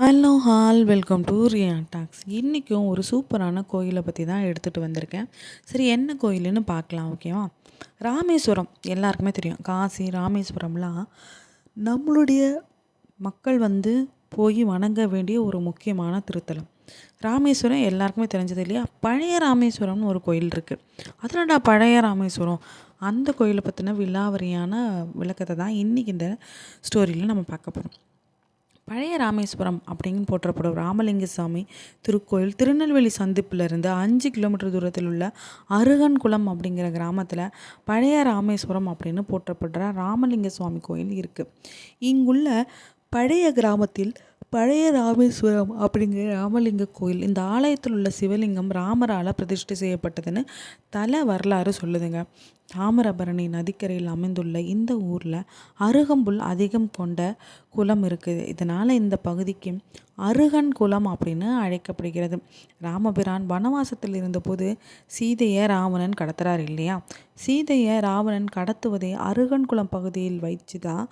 Hello all. Welcome to Riya talks. இன்றைக்கும் ஒரு சூப்பரான கோயிலை பற்றி தான் எடுத்துகிட்டு வந்திருக்கேன். சரி என்ன கோயிலுன்னு பார்க்கலாம் ஓகேவா? ராமேஸ்வரம். எல்லாருக்குமே தெரியும். காசி ராமேஸ்வரம்லாம் நம்மளுடைய மக்கள் வந்து போய் வணங்க வேண்டிய ஒரு முக்கியமான திருத்தலம். ராமேஸ்வரம் எல்லாருக்குமே தெரிஞ்சது இல்லையா? பழைய ராமேஸ்வரம்னு ஒரு கோயில் இருக்குது அதனடா பழைய ராமேஸ்வரம்? அந்த கோயிலை பற்றின விலாவரியான விளக்கத்தை தான் இன்றைக்கி இந்த ஸ்டோரியில் நம்ம பார்க்க போகிறோம் பழைய ராமேஸ்வரம் அப்படின்னு போற்றப்படும் ராமலிங்க சாமி திருக்கோயில் திருநெல்வேலி சந்திப்பிலிருந்து அஞ்சு கிலோமீட்டர் தூரத்தில் உள்ள அருகன்குளம் அப்படிங்கிற கிராமத்தில் பழைய ராமேஸ்வரம் அப்படின்னு போற்றப்படுற ராமலிங்க சுவாமி கோயில் இருக்குது இங்குள்ள பழைய கிராமத்தில் பழைய ராமேஸ்வரம் அப்படிங்கிற ராமலிங்க கோயில் இந்த ஆலயத்தில் உள்ள சிவலிங்கம் ராமரால் பிரதிஷ்டை செய்யப்பட்டதுன்னு தல வரலாறு சொல்லுதுங்க. தாமிரபரணி நதிக்கரையில் அமைந்துள்ள இந்த ஊரில் அருகம்புல் அதிகம் கொண்ட குளம் இருக்குது. இதனால் இந்த பகுதிக்கு அருகன் குளம் அப்படின்னு அழைக்கப்படுகிறது. ராமபிரான் வனவாசத்தில் இருந்தபோது சீதையை ராவணன் கடத்துறார் இல்லையா? சீதையை ராவணன் கடத்துவதை அருகன் குளம் பகுதியில் வைச்சு தான்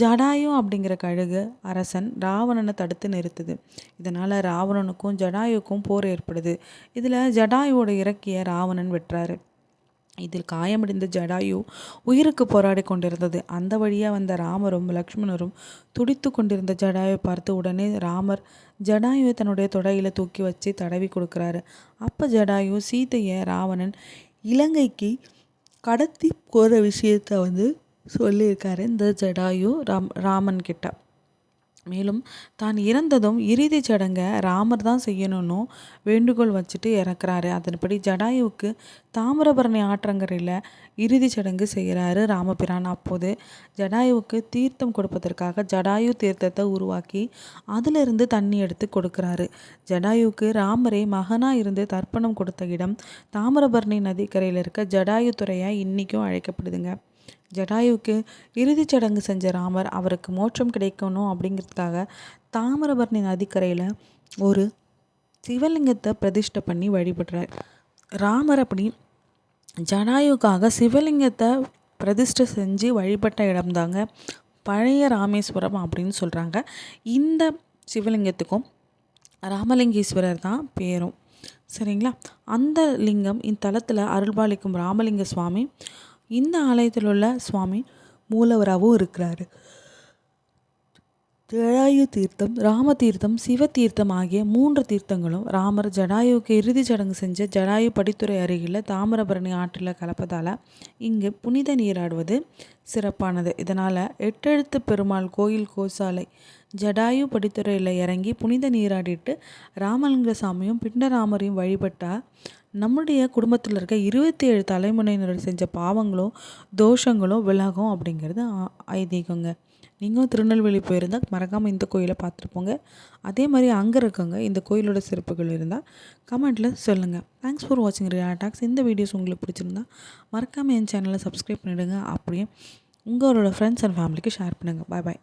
ஜடாயு அப்படிங்கிற கழுகு அரசன் ராவணனை தடுத்து நிறுத்துது. இதனால் ராவணனுக்கும் ஜடாயுக்கும் போர் ஏற்படுது. இதில் ஜடாயுவோட இறக்கிய ராவணன் வெட்டுறாரு. இதில் காயமடைந்த ஜடாயு உயிருக்கு போராடி கொண்டிருந்தது. அந்த வழியாக வந்த ராமரும் லக்ஷ்மணரும் துடித்து கொண்டிருந்த ஜடாயுவை பார்த்து உடனே ராமர் ஜடாயுவை தன்னுடைய தொடையில் தூக்கி வச்சு தடவி கொடுக்குறாரு. அப்போ ஜடாயு சீதையை ராவணன் இலங்கைக்கு கடத்தி போகிற விஷயத்த வந்து சொல்லியிருக்காரு இந்த ஜடாயு ராம் ராமன் கிட்ட மேலும் தான் இறந்ததும் இறுதி சடங்கை ராமர் தான் செய்யணும்னு வேண்டுகோள் வச்சுட்டு இறக்குறாரு. அதன்படி ஜடாயுவுக்கு தாமிரபரணி ஆற்றங்கரையில் இறுதி சடங்கு செய்கிறாரு ராமபிரான். அப்போது ஜடாயுவுக்கு தீர்த்தம் கொடுப்பதற்காக ஜடாயு தீர்த்தத்தை உருவாக்கி அதிலிருந்து தண்ணி எடுத்து கொடுக்குறாரு. ஜடாயுவுக்கு ராமரே மகனாக இருந்து தர்ப்பணம் கொடுத்த இடம் தாமிரபரணி நதிக்கரையில் இருக்க ஜடாயு துறையாக இன்றைக்கும் அழைக்கப்படுதுங்க. ஜடாயுவுக்கு இறுதிச் சடங்கு செஞ்ச ராமர் அவருக்கு மோட்சம் கிடைக்கணும் அப்படிங்கிறதுக்காக தாமிரபரணி நதிக்கரையில் ஒரு சிவலிங்கத்தை பிரதிஷ்டை பண்ணி வழிபடுறார். ராமர் அப்படி ஜடாயுக்காக சிவலிங்கத்தை பிரதிஷ்டை செஞ்சு வழிபட்ட இடம்தாங்க பழைய ராமேஸ்வரம் அப்படின்னு சொல்கிறாங்க இந்த சிவலிங்கத்துக்கும் ராமலிங்கேஸ்வரர் தான் பேரும். சரிங்களா? அந்த லிங்கம் இத்தலத்தில் அருள்பாலிக்கும் ராமலிங்க சுவாமி இந்த ஆலயத்தில் உள்ள சுவாமி மூலவராகவும் இருக்கிறாரு. ஜடாயு தீர்த்தம் ராம தீர்த்தம் சிவ தீர்த்தம் ஆகிய மூன்று தீர்த்தங்களும் ராமர் ஜடாயுவுக்கு இறுதி சடங்கு செஞ்ச ஜடாயு படித்துறை அருகில் தாமிரபரணி ஆற்றில் கலப்பதால் இங்கு புனித நீராடுவது சிறப்பானது. இதனால் எட்டெழுத்து பெருமாள் கோயில் கோசாலை ஜடாயு படித்துறையில் இறங்கி புனித நீராடிட்டு ராமலிங்க சாமியும் பிண்டராமரையும் வழிபட்டால் நம்முடைய குடும்பத்தில் இருக்க இருபத்தி ஏழு தலைமுறையினர் செஞ்ச பாவங்களும் தோஷங்களும் விலகும் அப்படிங்கிறது ஐதீகங்க. நீங்களும் திருநெல்வேலி போயிருந்தால் மறக்காமல் இந்த கோயிலை பார்த்துட்டு போங்க. அதே மாதிரி அங்கே இருக்கவங்க இந்த கோயிலோட சிறப்புகள் இருந்தால் கமெண்ட்டில் சொல்லுங்கள் தேங்க்ஸ் ஃபார் வாட்சிங் ரியா டாக்ஸ் இந்த வீடியோஸ் உங்களுக்கு பிடிச்சிருந்தா மறக்காமல் என் சேனலை சப்ஸ்கிரைப் பண்ணிவிடுங்க அப்படியே உங்களோட ஃப்ரெண்ட்ஸ் அண்ட் ஃபேமிலிக்கு ஷேர் பண்ணுங்கள் பாய் பாய்